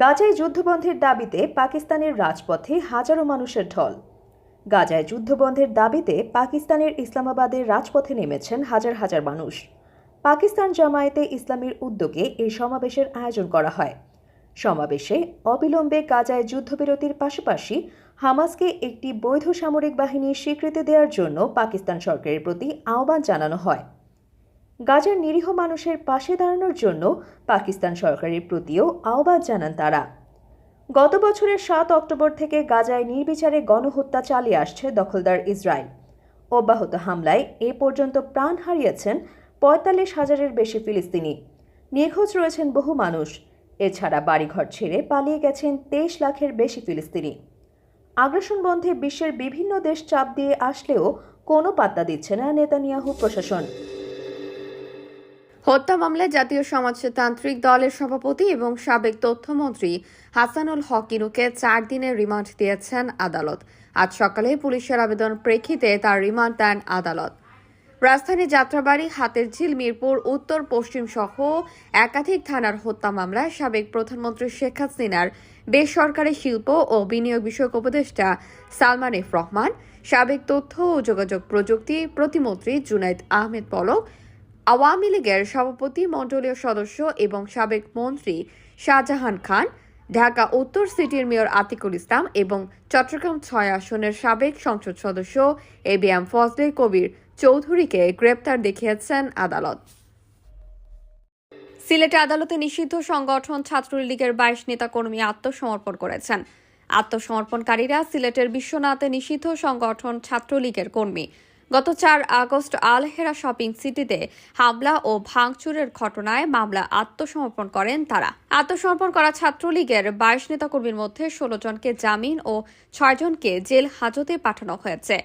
গাজায় যুদ্ধবন্ধের দাবিতে পাকিস্তানের রাজপথে হাজারো মানুষের ঢল। গাজায় যুদ্ধবন্ধের দাবিতে পাকিস্তানের ইসলামাবাদের রাজপথে নেমেছেন হাজার হাজার মানুষ। পাকিস্তান জামায়াতে ইসলামীর উদ্যোগে এই সমাবেশের আয়োজন করা হয়। সমাবেশে অবিলম্বে গাজায় যুদ্ধবিরতির পাশাপাশি হামাসকে একটি বৈধ সামরিক বাহিনীর স্বীকৃতি দেওয়ার জন্য পাকিস্তান সরকারের প্রতি আহ্বান জানানো হয়। গাজার নিরীহ মানুষের পাশে দাঁড়ানোর জন্য পাকিস্তান সরকারের প্রতিও আহ্বান জানান তারা। গত বছরের সাত অক্টোবর থেকে গাজায় নির্বিচারে গণহত্যা চালিয়ে আসছে দখলদার ইসরায়েল। অব্যাহত হামলায় এ পর্যন্ত প্রাণ হারিয়েছেন পঁয়তাল্লিশ হাজারের বেশি ফিলিস্তিনি। নিখোঁজ রয়েছেন বহু মানুষ। এছাড়া বাড়িঘর ছেড়ে পালিয়ে গেছেন তেইশ লাখের বেশি ফিলিস্তিনি। আগ্রাসন বন্ধে বিশ্বের বিভিন্ন দেশ চাপ দিয়ে আসলেও কোনো পাত্তা দিচ্ছে না নেতানিয়াহু প্রশাসন। হত্যা মামলায় জাতীয় সমাজতান্ত্রিক দলের সভাপতি এবং সাবেক তথ্যমন্ত্রী হাসানুল হকিনুকে চার দিনের রিমান্ড দিয়েছেন আদালত। আজ সকালে পুলিশের আবেদন প্রেক্ষিতে তার রিমান্ড দেন আদালত। রাজধানী যাত্রাবাড়ি, হাতের ঝিল, মিরপুর, উত্তর, পশ্চিম সহ একাধিক থানার হত্যা মামলায় সাবেক প্রধানমন্ত্রী শেখ হাসিনার বেসরকারি শিল্প ও বিনিয়োগ বিষয়ক উপদেষ্টা সালমান এফ রহমান, সাবেক তথ্য ও যোগাযোগ প্রযুক্তি প্রতিমন্ত্রী জুনাইদ আহমেদ পলক আওয়ামী লীগের সভাপতি মণ্ডলীয় সদস্য এবং সাবেক মন্ত্রী শাহজাহান খান, ঢাকা উত্তর সিটির মেয়র আতিকুল ইসলাম এবং চট্টগ্রাম ছয় আসনের সাবেক সংসদ সদস্য A B M Fazle Kabir চৌধুরীকে গ্রেপ্তার দেখিয়েছেন আদালত। সিলেটে আদালতে নিষিদ্ধ সংগঠন ছাত্রলীগের বাইশ নেতাকর্মী আত্মসমর্পণ করেছেন। আত্মসমর্পণকারীরা সিলেটের বিশ্বনাথে নিষিদ্ধ সংগঠন ছাত্রলীগের কর্মী। গত চার আগস্ট আলহেরা শপিং সিটিতে হামলা ও ভাঙচুরের ঘটনায় মামলা আত্মসমর্পণ করেন তারা। আত্মসমর্পণ করা ছাত্রলীগের বাইশ নেতাকর্মীর মধ্যে ষোলো জনকে জামিন ও ছয়জনকে জেল হাজতে পাঠানো হয়েছে।